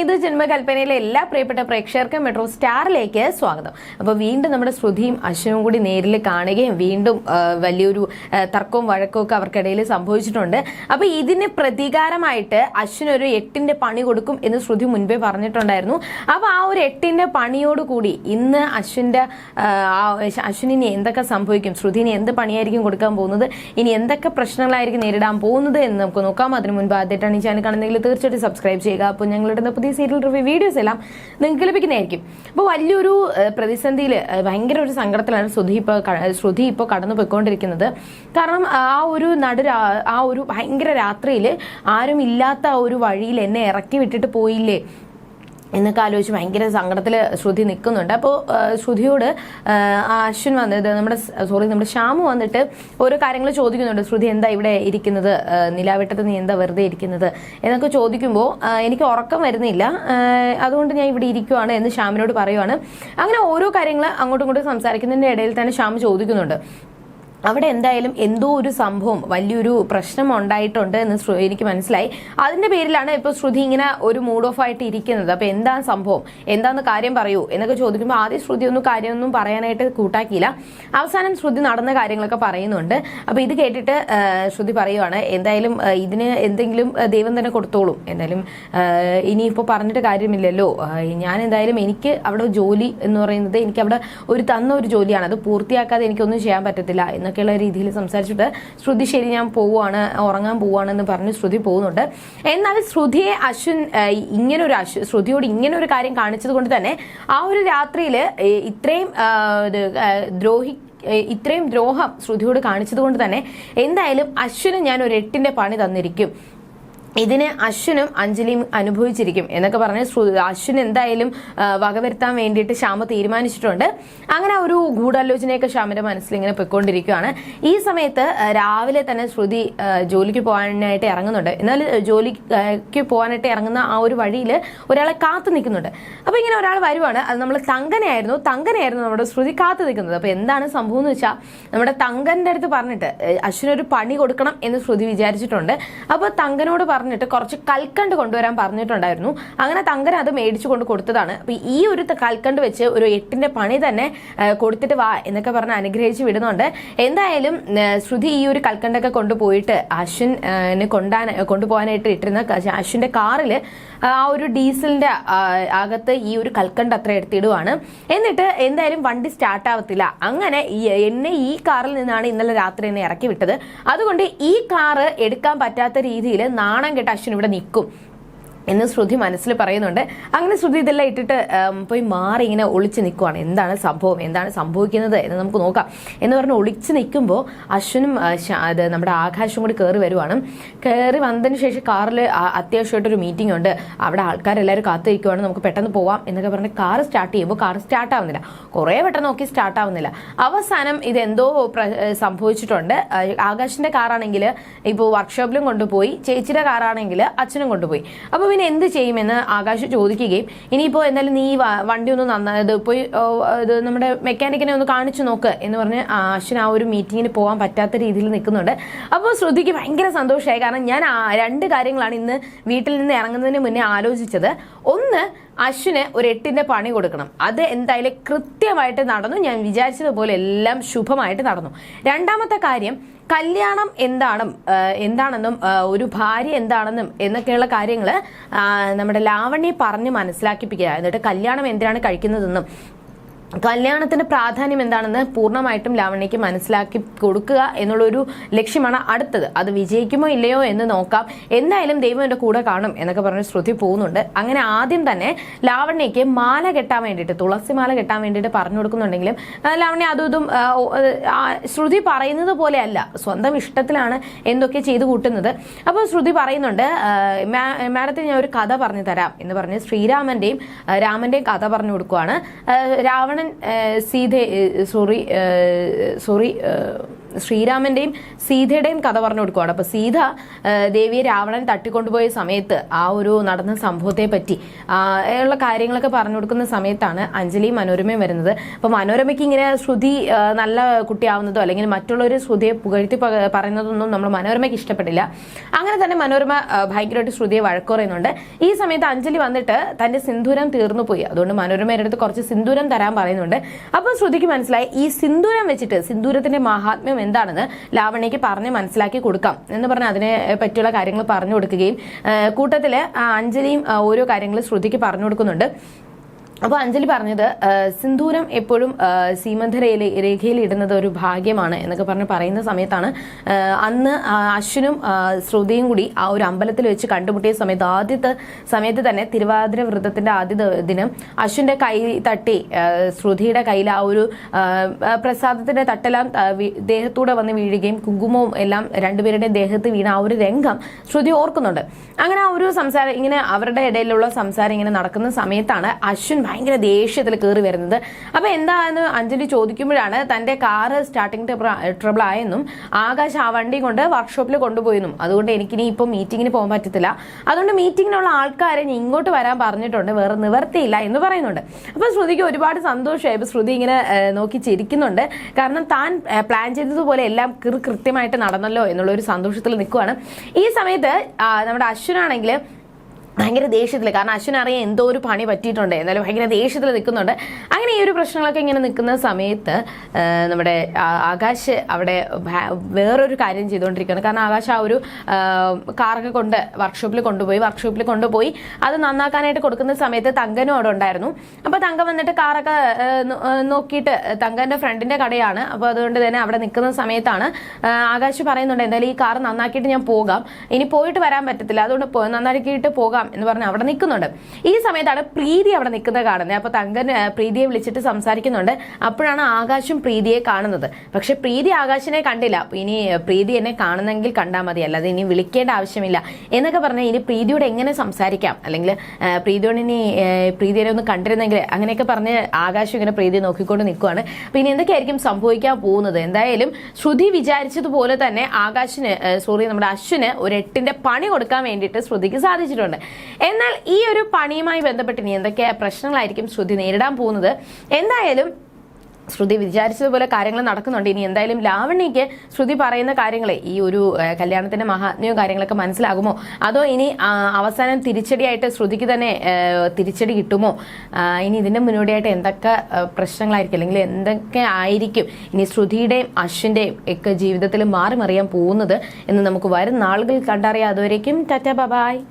ഏത് ജന്മകൽപ്പനയിലെ എല്ലാ പ്രിയപ്പെട്ട പ്രേക്ഷകർക്കും മെട്രോ സ്റ്റാറിലേക്ക് സ്വാഗതം. അപ്പോൾ വീണ്ടും നമ്മുടെ ശ്രുതിയും അശ്വനും കൂടി നേരിൽ കാണുകയും വീണ്ടും വലിയൊരു തർക്കവും വഴക്കവും ഒക്കെ അവർക്കിടയിൽ സംഭവിച്ചിട്ടുണ്ട്. അപ്പോൾ ഇതിന് പ്രതികാരമായിട്ട് അശ്വിൻ ഒരു എട്ടിന്റെ പണി കൊടുക്കും എന്ന് ശ്രുതി മുൻപേ പറഞ്ഞിട്ടുണ്ടായിരുന്നു. അപ്പോൾ ആ ഒരു എട്ടിന്റെ പണിയോട് കൂടി ഇന്ന് ആ, അശ്വിനിന് എന്തൊക്കെ സംഭവിക്കും? ശ്രുതിന് എന്ത് പണിയായിരിക്കും കൊടുക്കാൻ പോകുന്നത്? ഇനി എന്തൊക്കെ പ്രശ്നങ്ങളായിരിക്കും നേരിടാൻ പോകുന്നത് എന്ന് നമുക്ക് നോക്കാം. അതിന് മുൻപ് ആദ്യമായിട്ടാണ് ഈ ചാനൽ കാണുന്നതെങ്കിൽ തീർച്ചയായിട്ടും സബ്സ്ക്രൈബ് ചെയ്യുക. അപ്പോൾ ഞങ്ങളുടെ പുതിയ സീരിയൽ റിവ്യൂ വീഡിയോസ് എല്ലാം നിങ്ങൾക്ക് ലഭിക്കുന്നതായിരിക്കും. അപ്പോൾ വലിയൊരു പ്രതിസന്ധിയിൽ ഭയങ്കര ഒരു സങ്കടത്തിലാണ് ശ്രുതി ഇപ്പോൾ ശ്രുതി ഇപ്പോൾ കടന്നു പോയിക്കൊണ്ടിരിക്കുന്നത് കാരണം ആ ഒരു നടു ആ ഒരു ഭയങ്കര രാത്രിയിൽ ആരും ഇല്ലാത്ത ഒരു വഴിയിൽ എന്നെ ഇറക്കി വിട്ടിട്ട് പോയില്ലേ? എന്നൊക്കെ ആലോചിച്ച് ഭയങ്കര സങ്കടത്തിൽ ശ്രുതി നിൽക്കുന്നുണ്ട് അപ്പോൾ ശ്രുതിയോട് അശ്വിൻ വന്നത് നമ്മുടെ സോറി നമ്മുടെ ശ്യാമു വന്നിട്ട് ഓരോ കാര്യങ്ങൾ ചോദിക്കുന്നുണ്ട്. ശ്രുതി എന്താ ഇവിടെ ഇരിക്കുന്നത്? നിലാവിട്ടത്ത് നീ എന്താ വെറുതെ ഇരിക്കുന്നത്? എന്നൊക്കെ ചോദിക്കുമ്പോൾ എനിക്ക് ഉറക്കം വരുന്നില്ല. അതുകൊണ്ട് ഞാൻ ഇവിടെ ഇരിക്കുവാണ് എന്ന് ശ്യാമിനോട് പറയുവാണ്. അങ്ങനെ ഓരോ കാര്യങ്ങൾ അങ്ങോട്ടും ഇങ്ങോട്ടും സംസാരിക്കുന്നതിന്റെ ഇടയിൽ തന്നെ ശ്യാം ചോദിക്കുന്നുണ്ട്. അവിടെ എന്തായാലും എന്തോ ഒരു സംഭവം വലിയൊരു പ്രശ്നം ഉണ്ടായിട്ടുണ്ട് എന്ന് എനിക്ക് മനസ്സിലായി. അതിന്റെ പേരിലാണ് ഇപ്പൊ ശ്രുതി ഇങ്ങനെ ഒരു മൂഡ് ഓഫ് ആയിട്ട് ഇരിക്കുന്നത്. അപ്പൊ എന്താണ് സംഭവം? എന്താന്ന് കാര്യം പറയൂ എന്നൊക്കെ ചോദിക്കുമ്പോൾ ആദ്യം ശ്രുതി ഒന്നും കാര്യമൊന്നും പറയാനായിട്ട് കൂട്ടാക്കിയില്ല. അവസാനം ശ്രുതി നടന്ന കാര്യങ്ങളൊക്കെ പറയുന്നുണ്ട്. അപ്പൊ ഇത് കേട്ടിട്ട് ശ്രുതി പറയുവാണ് എന്തായാലും ഇതിന് എന്തെങ്കിലും ദൈവം തന്നെ കൊടുത്തോളും. എന്തായാലും ഇനിയിപ്പോൾ ഇനിയിപ്പോ പറഞ്ഞിട്ട് കാര്യമില്ലല്ലോ. ഞാൻ എന്തായാലും എനിക്ക് അവിടെ ജോലി എന്ന് പറയുന്നത് എനിക്ക് അവിടെ ഒരു തന്ന ഒരു ജോലിയാണ്. അത് പൂർത്തിയാക്കാതെ എനിക്കൊന്നും ചെയ്യാൻ പറ്റത്തില്ല എന്നൊക്കെയുള്ള രീതിയിൽ സംസാരിച്ചിട്ട് ശ്രുതി ശരി ഞാൻ പോവുകയാണ് ഉറങ്ങാൻ പോവുകയാണെന്ന് പറഞ്ഞ് ശ്രുതി പോകുന്നുണ്ട്. എന്നാൽ ശ്രുതിയെ അശ്വിൻ ഇങ്ങനെ ഒരു അശ്വ ശ്രുതിയോട് ഇങ്ങനെ ഒരു കാര്യം കാണിച്ചത് കൊണ്ട് തന്നെ ആ ഒരു രാത്രിയിൽ ഇത്രയും ദ്രോഹി ഇത്രയും ദ്രോഹം ശ്രുതിയോട് കാണിച്ചത് കൊണ്ട് തന്നെ എന്തായാലും അശ്വിന് ഞാൻ ഒരു എട്ടിന്റെ പണി തന്നിരിക്കും. ഇതിന് അശ്വിനും അഞ്ജലിയും അനുഭവിച്ചിരിക്കും എന്നൊക്കെ പറഞ്ഞ് അശ്വിൻ എന്തായാലും വകവരുത്താൻ വേണ്ടിയിട്ട് ശ്യാമ തീരുമാനിച്ചിട്ടുണ്ട്. അങ്ങനെ ഒരു ഗൂഢാലോചനയൊക്കെ ശ്യാമിന്റെ മനസ്സിൽ ഇങ്ങനെ പൊയ്ക്കൊണ്ടിരിക്കുകയാണ്. ഈ സമയത്ത് രാവിലെ തന്നെ ശ്രുതി ജോലിക്ക് പോകാനായിട്ട് ഇറങ്ങുന്നുണ്ട്. എന്നാൽ ജോലിക്ക് പോകാനായിട്ട് ഇറങ്ങുന്ന ആ ഒരു വഴിയിൽ ഒരാളെ കാത്തു നിൽക്കുന്നുണ്ട്. അപ്പൊ ഇങ്ങനെ ഒരാൾ വരുവാണ്. അത് നമ്മൾ തങ്കനെയായിരുന്നു. തങ്കനെയായിരുന്നു നമ്മുടെ ശ്രുതി കാത്തു നിൽക്കുന്നത്. അപ്പൊ എന്താണ് സംഭവം എന്ന് വെച്ചാൽ നമ്മുടെ തങ്കന്റെ അടുത്ത് പറഞ്ഞിട്ട് അശ്വിനൊരു പണി കൊടുക്കണം എന്ന് ശ്രുതി വിചാരിച്ചിട്ടുണ്ട്. അപ്പൊ തങ്കനോട് പറഞ്ഞിട്ട് കുറച്ച് കൽക്കണ്ട് കൊണ്ടുവരാൻ പറഞ്ഞിട്ടുണ്ടായിരുന്നു. അങ്ങനെ തങ്കൻ അത് മേടിച്ചു കൊണ്ട് കൊടുത്തതാണ്. അപ്പൊ ഈ ഒരു കൽക്കണ്ട് വെച്ച് ഒരു എട്ടിന്റെ പണി തന്നെ കൊടുത്തിട്ട് വാ എന്നൊക്കെ പറഞ്ഞ് അനുഗ്രഹിച്ച് വിടുന്നുണ്ട്. എന്തായാലും ശ്രുതി ഈ ഒരു കൽക്കണ്ടൊക്കെ കൊണ്ടുപോയിട്ട് അശ്വിൻ ഏഹ്, കൊണ്ടാൻ കൊണ്ടുപോകാനായിട്ട് ഇട്ടിരുന്ന അശ്വിന്റെ കാറിൽ ആ ഒരു ഡീസലിന്റെ അകത്ത് ഈ ഒരു കൽക്കണ്ട് അത്ര എടുത്തിടുവാണ്. എന്നിട്ട് എന്തായാലും വണ്ടി സ്റ്റാർട്ട് ആവത്തില്ല. അങ്ങനെ എന്നെ ഈ കാറിൽ നിന്നാണ് ഇന്നലെ രാത്രി എന്നെ ഇറക്കി വിട്ടത്. അതുകൊണ്ട് ഈ കാറ് എടുക്കാൻ പറ്റാത്ത രീതിയിൽ നാണം കെട്ട് അശ്വിൻ ഇവിടെ നിൽക്കും. എന്ന് ശ്രുതി മനസ്സിൽ പറയുന്നുണ്ട്. അങ്ങനെ ശ്രുതി ഇതെല്ലാം ഇട്ടിട്ട് പോയി മാറി ഇങ്ങനെ ഒളിച്ച് നിൽക്കുവാണ് എന്താണ് സംഭവം? എന്താണ് സംഭവിക്കുന്നത് എന്ന് നമുക്ക് നോക്കാം. എന്ന് പറഞ്ഞ് ഒളിച്ച് നിൽക്കുമ്പോൾ അശ്വനും അത് നമ്മുടെ ആകാശം കൂടി കയറി വരുവാണ്. കയറി വന്നതിന് ശേഷം കാറിൽ അത്യാവശ്യമായിട്ടൊരു മീറ്റിംഗ് ഉണ്ട്. അവിടെ ആൾക്കാരെല്ലാവരും കാത്തിരിക്കുവാണ് നമുക്ക് പെട്ടെന്ന് പോവാം എന്നൊക്കെ പറഞ്ഞ് കാർ സ്റ്റാർട്ട് ചെയ്യുമ്പോൾ കാർ സ്റ്റാർട്ട് ആവുന്നില്ല. കുറേ പെട്ടെന്ന് നോക്കി സ്റ്റാർട്ട് ആവുന്നില്ല. അവസാനം ഇതെന്തോ സംഭവിച്ചിട്ടുണ്ട്. ആകാശിന്റെ കാറാണെങ്കിൽ ഇപ്പോൾ വർക്ക്ഷോപ്പിലും കൊണ്ടുപോയി. ചേച്ചിയുടെ കാറാണെങ്കിൽ അച്ഛനും കൊണ്ടുപോയി. അപ്പോൾ പിന്നെ എന്ത് ചെയ്യുമെന്ന് ആകാശ് ചോദിക്കുകയും ഇനിയിപ്പോൾ എന്തായാലും നീ വണ്ടി ഒന്ന് നന്നായത് പോയി ഇത് നമ്മുടെ മെക്കാനിക്കിനെ ഒന്ന് കാണിച്ചു നോക്ക് എന്ന് പറഞ്ഞ് അശ്വിൻ ആ ഒരു മീറ്റിങ്ങിന് പോകാൻ പറ്റാത്ത രീതിയിൽ നിൽക്കുന്നുണ്ട്. അപ്പോൾ ശ്രുതിക്ക് ഭയങ്കര സന്തോഷമായി. കാരണം ഞാൻ രണ്ട് കാര്യങ്ങളാണ് ഇന്ന് വീട്ടിൽ നിന്ന് ഇറങ്ങുന്നതിന് മുന്നേ ആലോചിച്ചത്. ഒന്ന് അശ്വിന് ഒരു എട്ടിന്റെ പണി കൊടുക്കണം. അത് എന്തായാലും കൃത്യമായിട്ട് നടന്നു. ഞാൻ വിചാരിച്ചതുപോലെ എല്ലാം ശുഭമായിട്ട് നടന്നു. രണ്ടാമത്തെ കാര്യം കല്യാണം എന്താണ് എന്താണെന്നും ഒരു ഭാര്യ എന്താണെന്നും എന്നൊക്കെയുള്ള കാര്യങ്ങൾ നമ്മുടെ ലാവണ്യെ പറഞ്ഞ് മനസ്സിലാക്കിപ്പിക്കുക. എന്നിട്ട് കല്യാണം എന്തിനാണ് കഴിക്കുന്നതെന്നും. കല്യാണത്തിന്റെ പ്രാധാന്യം എന്താണെന്ന് പൂർണമായിട്ടും ലാവണ്യയ്ക്ക് മനസ്സിലാക്കി കൊടുക്കുക എന്നുള്ളൊരു ലക്ഷ്യമാണ് അടുത്തത്. അത് വിജയിക്കുമോ ഇല്ലയോ എന്ന് നോക്കാം. എന്തായാലും ദൈവം എന്റെ കൂടെ കാണും എന്നൊക്കെ പറഞ്ഞ് ശ്രുതി പോകുന്നുണ്ട്. അങ്ങനെ ആദ്യം തന്നെ ലാവണ്യയ്ക്ക് മാല കെട്ടാൻ വേണ്ടിയിട്ട് തുളസി മാല കെട്ടാൻ വേണ്ടിയിട്ട് പറഞ്ഞു കൊടുക്കുന്നുണ്ടെങ്കിലും ലാവണ്യ അതും ഇതും ശ്രുതി പറയുന്നത് പോലെയല്ല. സ്വന്തം ഇഷ്ടത്തിലാണ് എന്തൊക്കെ ചെയ്തു കൂട്ടുന്നത്. അപ്പോൾ ശ്രുതി പറയുന്നുണ്ട് മാഡത്തിന് ഞാൻ ഒരു കഥ പറഞ്ഞു തരാം എന്ന് പറഞ്ഞ് ശ്രീരാമന്റെയും രാമന്റെയും കഥ പറഞ്ഞു കൊടുക്കുവാണ്. ആ, ആ, സീത സോറി സോറി ശ്രീരാമന്റെയും സീതയുടെയും കഥ പറഞ്ഞു കൊടുക്കുവാണ്. അപ്പൊ സീത ദേവിയെ രാവണൻ തട്ടിക്കൊണ്ടുപോയ സമയത്ത് ആ ഒരു നടന്ന സംഭവത്തെ പറ്റി ഉള്ള കാര്യങ്ങളൊക്കെ പറഞ്ഞു കൊടുക്കുന്ന സമയത്താണ് അഞ്ജലി മനോരമയും വരുന്നത്. അപ്പൊ മനോരമയ്ക്ക് ഇങ്ങനെ ശ്രുതി നല്ല കുട്ടിയാവുന്നതോ അല്ലെങ്കിൽ മറ്റുള്ളവർ ശ്രുതിയെ പുകഴ്ത്തി പക- പറയുന്നതൊന്നും നമ്മൾ മനോരമയ്ക്ക് ഇഷ്ടപ്പെട്ടില്ല അങ്ങനെ തന്നെ മനോരമ ഭയങ്കരമായിട്ട് ശ്രുതിയെ വഴക്കുറയുന്നുണ്ട് ഈ സമയത്ത് അഞ്ജലി വന്നിട്ട് തന്റെ സിന്ദൂരം തീർന്നു പോയി. അതുകൊണ്ട് മനോരമയുടെ അടുത്ത് കുറച്ച് സിന്ദൂരം തരാൻ പറയുന്നുണ്ട്. അപ്പൊ ശ്രുതിക്ക് മനസ്സിലായി ഈ സിന്ദൂരം വെച്ചിട്ട് സിന്ദൂരത്തിന്റെ മഹാത്മ്യം എന്താണെന്ന് ലാവണ്യക്ക് പറഞ്ഞ് മനസ്സിലാക്കി കൊടുക്കാം. എന്ന് പറഞ്ഞ് അതിനെ പറ്റിയുള്ള കാര്യങ്ങൾ പറഞ്ഞു കൊടുക്കുകയും കൂട്ടത്തിൽ അഞ്ജലിയും ഓരോ കാര്യങ്ങൾ ശ്രുതിക്ക് പറഞ്ഞു കൊടുക്കുന്നുണ്ട്. അപ്പോൾ അഞ്ജലി പറഞ്ഞത് സിന്ദൂരം എപ്പോഴും സീമന്ത രേഖയിൽ ഇടുന്നത് ഒരു ഭാഗ്യമാണ് എന്നൊക്കെ പറഞ്ഞ് പറയുന്ന സമയത്താണ്. അന്ന് അശ്വിനും ശ്രുതിയും കൂടി ആ ഒരു അമ്പലത്തിൽ വെച്ച് കണ്ടുമുട്ടിയ സമയത്ത് ആദ്യത്തെ സമയത്ത് തന്നെ തിരുവാതിര വ്രതത്തിന്റെ ആദ്യ ദിനം അശ്വിന്റെ കൈ തട്ടി ശ്രുതിയുടെ കയ്യിൽ ആ ഒരു പ്രസാദത്തിന്റെ തട്ടെല്ലാം ദേഹത്തൂടെ വന്ന് വീഴുകയും കുങ്കുമവും എല്ലാം രണ്ടുപേരുടെയും ദേഹത്ത് വീണ ആ ഒരു രംഗം ശ്രുതി ഓർക്കുന്നുണ്ട്. അങ്ങനെ ആ ഒരു സംസാരം ഇങ്ങനെ അവരുടെ ഇടയിലുള്ള സംസാരം ഇങ്ങനെ നടക്കുന്ന സമയത്താണ് അശ്വിൻ ഭയങ്കര ദേഷ്യത്തിൽ കയറി വരുന്നത്. അപ്പൊ എന്താന്ന് അഞ്ജലി ചോദിക്കുമ്പോഴാണ് തന്റെ കാറ് സ്റ്റാർട്ടിങ് ട്രബിൾ ആയെന്നും ആകാശ് ആ വണ്ടി കൊണ്ട് വർക്ക്ഷോപ്പിൽ കൊണ്ടുപോയെന്നും. അതുകൊണ്ട് എനിക്ക് ഇനി ഇപ്പൊ മീറ്റിംഗിന് പോകാൻ പറ്റത്തില്ല. അതുകൊണ്ട് മീറ്റിങ്ങിനുള്ള ആൾക്കാരെ ഇങ്ങോട്ട് വരാൻ പറഞ്ഞിട്ടുണ്ട്. വേറെ നിവർത്തിയില്ല എന്ന് പറയുന്നുണ്ട്. അപ്പൊ ശ്രുതിക്ക് ഒരുപാട് സന്തോഷമായി. ഇപ്പൊ ശ്രുതി ഇങ്ങനെ നോക്കി ചിരിക്കുന്നുണ്ട്. കാരണം താൻ പ്ലാൻ ചെയ്തതുപോലെ എല്ലാം കൃത്യമായിട്ട് നടന്നല്ലോ എന്നുള്ള ഒരു സന്തോഷത്തിൽ നിൽക്കുവാണ്. ഈ സമയത്ത് നമ്മുടെ അശ്വിനാണെങ്കിൽ ഭയങ്കര ദേഷ്യത്തിൽ കാരണം അശ്വിൻ അറിയാൻ എന്തോ ഒരു പണി പറ്റിയിട്ടുണ്ട്. എന്നാലും ഭയങ്കര ദേഷ്യത്തിൽ നിൽക്കുന്നുണ്ട്. അങ്ങനെ ഈ ഒരു പ്രശ്നങ്ങളൊക്കെ ഇങ്ങനെ നിൽക്കുന്ന സമയത്ത് നമ്മുടെ ആകാശ് അവിടെ വേറൊരു കാര്യം ചെയ്തുകൊണ്ടിരിക്കുകയാണ്. കാരണം ആകാശ് ആ ഒരു കാറൊക്കെ കൊണ്ട് വർക്ക്ഷോപ്പിൽ കൊണ്ടുപോയി വർക്ക്ഷോപ്പിൽ കൊണ്ടുപോയി. അത് നന്നാക്കാനായിട്ട് കൊടുക്കുന്ന സമയത്ത് തങ്കനും അവിടെ ഉണ്ടായിരുന്നു. അപ്പോൾ തങ്ക വന്നിട്ട് കാറൊക്കെ നോക്കിയിട്ട് തങ്കന്റെ ഫ്രണ്ടിന്റെ കടയാണ്. അപ്പോൾ അതുകൊണ്ട് തന്നെ അവിടെ നിൽക്കുന്ന സമയത്താണ് ആകാശ് പറയുന്നുണ്ട് എന്തായാലും ഈ കാർ നന്നാക്കിയിട്ട് ഞാൻ പോകാം. ഇനി പോയിട്ട് വരാൻ പറ്റത്തില്ല. അതുകൊണ്ട് നന്നാക്കിയിട്ട് പോകാം. എന്ന് പറഞ്ഞ് അവിടെ നിൽക്കുന്നുണ്ട്. ഈ സമയത്താണ് പ്രീതി അവിടെ നിൽക്കുന്നത് കാണുന്നത്. അപ്പോൾ തങ്കൻ പ്രീതിയെ വിളിച്ചിട്ട് സംസാരിക്കുന്നുണ്ട്. അപ്പോഴാണ് ആകാശും പ്രീതിയെ കാണുന്നത്. പക്ഷെ പ്രീതി ആകാശിനെ കണ്ടില്ല. ഇനി പ്രീതി എന്നെ കാണുന്നെങ്കിൽ കണ്ടാൽ മതി. അല്ലാതെ ഇനി വിളിക്കേണ്ട ആവശ്യമില്ല. എന്നൊക്കെ പറഞ്ഞാൽ ഇനി പ്രീതിയോട് എങ്ങനെ സംസാരിക്കാം? അല്ലെങ്കിൽ പ്രീതിയോട് ഇനി പ്രീതിയെ ഒന്ന് കണ്ടിരുന്നെങ്കിൽ അങ്ങനെയൊക്കെ പറഞ്ഞ് ആകാശം ഇങ്ങനെ പ്രീതി നോക്കിക്കൊണ്ട് നിൽക്കുവാണ്. അപ്പൊ ഇനി എന്തൊക്കെയായിരിക്കും സംഭവിക്കാൻ പോകുന്നത്? എന്തായാലും ശ്രുതി വിചാരിച്ചതുപോലെ തന്നെ ആകാശിന് സോറി നമ്മുടെ അശ്വിന് ഒരു എട്ടിന്റെ പണി കൊടുക്കാൻ വേണ്ടിയിട്ട് ശ്രുതിക്ക് സാധിച്ചിട്ടുണ്ട്. എന്നാൽ ഈ ഒരു പണിയുമായി ബന്ധപ്പെട്ട് ഇനി എന്തൊക്കെ പ്രശ്നങ്ങളായിരിക്കും ശ്രുതി നേരിടാൻ പോകുന്നത്? എന്തായാലും ശ്രുതി വിചാരിച്ചതുപോലെ കാര്യങ്ങൾ നടക്കുന്നുണ്ട്. ഇനി എന്തായാലും ലാവണ്യയ്ക്ക് ശ്രുതി പറയുന്ന കാര്യങ്ങളെ ഈ ഒരു കല്യാണത്തിന്റെ മഹാത്മ്യവും കാര്യങ്ങളൊക്കെ മനസ്സിലാകുമോ? അതോ ഇനി അവസാനം തിരിച്ചടിയായിട്ട് ശ്രുതിക്ക് തന്നെ തിരിച്ചടി കിട്ടുമോ? ഇനി ഇതിന്റെ മുന്നോടിയായിട്ട് എന്തൊക്കെ പ്രശ്നങ്ങളായിരിക്കും? അല്ലെങ്കിൽ എന്തൊക്കെ ആയിരിക്കും ഇനി ശ്രുതിയുടെയും അശ്വിന്റെയും ഒക്കെ ജീവിതത്തിൽ മാറി മറിയാൻ പോകുന്നത് എന്ന് നമുക്ക് വരും നാളുകൾ കണ്ടറിയാം. അതുവരേക്കും ടാറ്റ ബബായ്